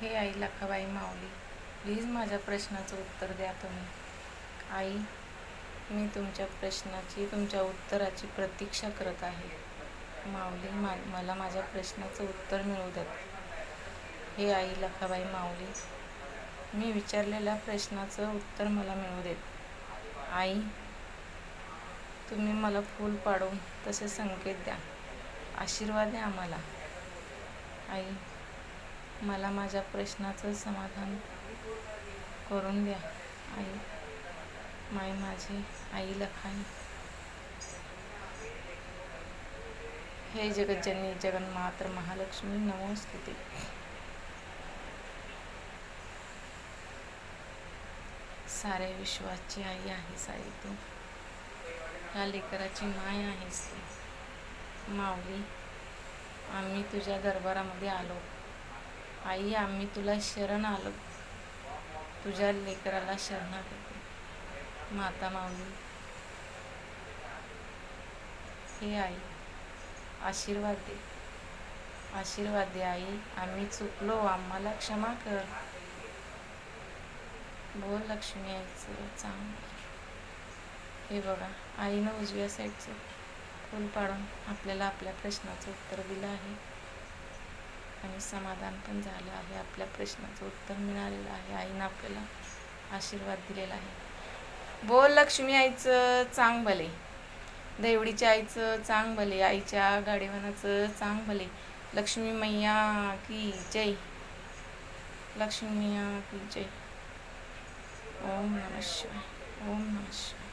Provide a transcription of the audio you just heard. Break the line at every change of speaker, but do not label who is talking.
हे आई लखाबाई माऊली प्लीज माझ्या प्रश्नाचं उत्तर द्या तुम्ही. आई मी तुमच्या प्रश्नाची तुमच्या उत्तराची प्रतीक्षा करत आहे. माऊली मा मला माझ्या प्रश्नाचं उत्तर मिळू देत हे आई लखाबाई माऊली मी विचारलेल्या प्रश्नाचं उत्तर मला मिळू देत आई तुम्ही मला फूल पाडून तसे संकेत द्या. आशीर्वाद द्या आम्हाला. आई मला माझ्या प्रश्नाचं समाधान करून द्या. आई माय माझी आई लखाई हे जगज्जननी जगन्मात्र महालक्ष्मी नमोस्तुते. साऱ्या विश्वाची आई आहेस आई तू. ह्या लेकराची माय आहेस माऊली आम्ही तुझ्या दरबारामध्ये आलो. आई आम्ही तुला शरण आलो. तुझ्या लेकराला शरणागती. माता माऊली. हे आई आशीर्वाद दे. आशीर्वाद दे आई आम्ही चुकलो आम्हाला क्षमा कर. बोल लक्ष्मी आईचं चांग हे बघा आईनं उजव्या साईडचं फूल पाडून आपल्याला आपल्या प्रश्नाचं उत्तर दिलं आहे. आणि समाधान पण झालं आहे. आपल्या प्रश्नाचं उत्तर मिळालेलं आहे. आईनं आपल्याला आशीर्वाद दिलेला आहे. बोल लक्ष्मी आईचं चांग भले. देवडीच्या आईचं चांग भले. आईच्या गाडीवानाचं चांग भले. लक्ष्मी मैया की जय. लक्ष्मी मैया की जय. ओम नम शिवाय. ओम नम शिवाय.